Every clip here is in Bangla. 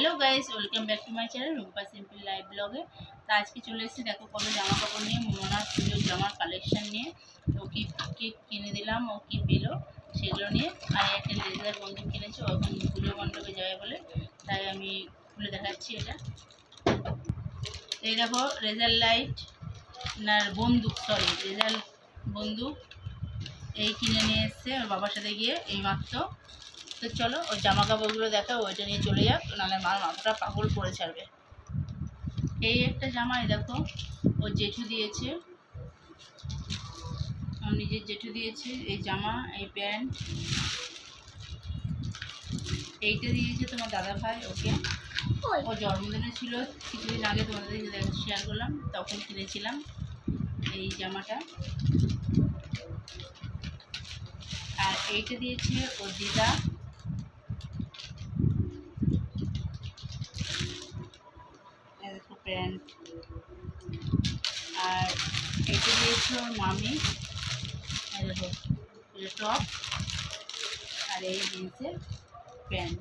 Hello guys, welcome back to my channel Rupa simple live ব্লগে। তো আজকে চলে এসেছি, দেখো কত জামা কাপড় নিয়ে, মোনার পুজোর জামার কালেকশান নিয়ে। ও কি কিনে দিলাম, ও কি পেল সেগুলো নিয়ে। আর একটা লেজার বন্দুক কিনেছি এখন পুজো মণ্ডপে যাবে বলে। তাই আমি খুলে দেখাচ্ছি এটা। এই দেখো রেজার লাইট না বন্দুক সরি রেজার বন্দুক। এই কিনে নিয়ে এসছে, ওর বাবার সাথে গিয়ে, এই মাত্র। তো চলো ওর জামা কাপড়গুলো দেখা ওইটা নিয়ে চলে যাক নাহলে মার মাথাটা পাগল করে ছাড়বে। এই একটা জামাই দেখো ও জেঠু দিয়েছে। ওর নিজের জেঠু দিয়েছে এই জামা এই প্যান্ট। এইটা দিয়েছে তোমার দাদা ভাই ওকে ও জন্মদিনে ছিল কিছুদিন আগে তোমাদের শেয়ার করলাম তখন কিনেছিলাম এই জামাটা। আর এইটা দিয়েছে ওর দিদা এই দেখো প্যান্ট আর এইটা দিয়েছে ওর মামি। টপ আর এই জিন্সের প্যান্ট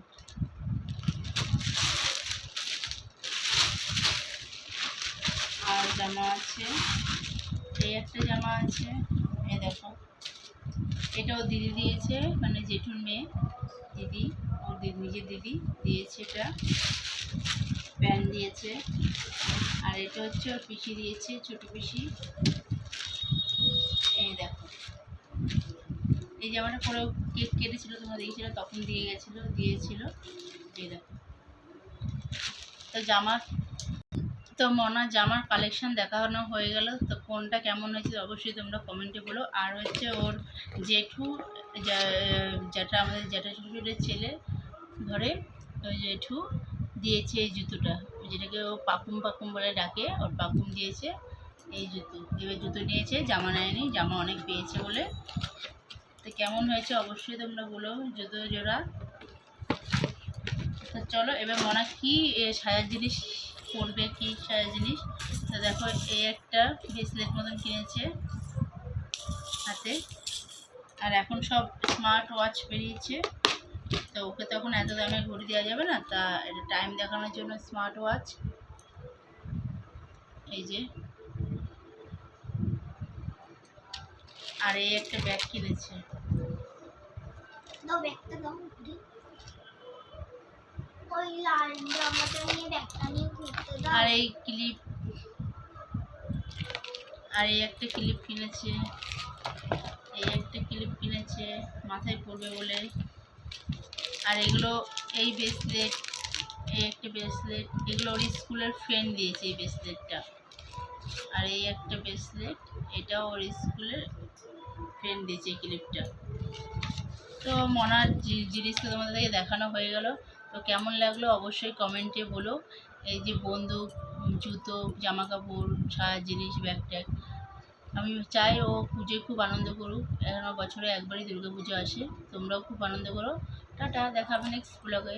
আর জামা আছে, এই একটা জামা আছে, এই দেখো। এটাও দিদি দিয়েছে মানে জেঠুর মেয়ে। দিদি, ওর দিদি নিজের দিদি দিয়েছে এটা। প্যান্ট দিয়েছে। আর এটা হচ্ছে ওর পিসি দিয়েছে, ছোট পিসি। এই দেখো। এই জামাটা পরেও কেক কেটেছিল, তোমরা দিয়েছিল তখন দিয়ে গেছিল, দিয়েছিল। এই দেখো। তো জামার, তো মনা জামার কালেকশন দেখানো হয়ে গেল। তো কোনটা কেমন হয়েছে অবশ্যই তোমরা কমেন্টে বলো। আর হচ্ছে ওর জেঠু যেটা আমাদের জ্যাঠা শ্বশুরের ছেলে ধরে ওই জেঠু দিয়েছে এই জুতোটা। যেটাকে ও পাকুম পাকুম বলে ডাকে, ওর পাকুম দিয়েছে এই জুতো। এবার জুতো নিয়েছে, জামা নেয়নি, জামা অনেক পেয়েছে বলে। তো কেমন হয়েছে অবশ্যই তোমরা বলো জুতো জোড়া। তো চলো, এবার মনা কি সাজার জিনিস পরবে, কি সাজার জিনিস? তো দেখো এই একটা ব্রেসলেট মতন কিনেছে হাতে। আর এখন সব স্মার্ট ওয়াচ বেরিয়েছে। তো ওকে তখন এত দামে ঘড়ি দেওয়া যাবে না? তা এটা টাইম দেখানোর জন্য স্মার্ট ওয়াচ এই যে। আর এই একটা ব্যাগ কিনেছে। আর এই ক্লিপ আর এই একটা ক্লিপ কিনেছে। এই একটা ক্লিপ কিনেছে। মাথায় পড়বে বলে। আর এগুলো এই ব্রেসলেট এই একটা ব্রেসলেট এগুলো ওর স্কুলের ফ্রেন্ড দিয়েছে এই ব্রেসলেটটা আর এই একটা ব্রেসলেট এটাও ওর স্কুলের ফ্রেন্ড দিয়েছে এই ক্লিপটা তো মনার জি- জিনিসটা তোমাদেরকে দেখানো হয়ে গেল। তো কেমন লাগল অবশ্যই কমেন্টে বলো। এই যে বন্দুক, জুতো জামা কাপড় সারা জিনিস ব্যাগ ট্যাগ। আমি চাই ও পুজোয় খুব আনন্দ করুক। এখন বছরে একবারই দুর্গা পুজো আসে। তোমরাও খুব আনন্দ করো। টাটা দেখাবে নেক্সট ব্লগে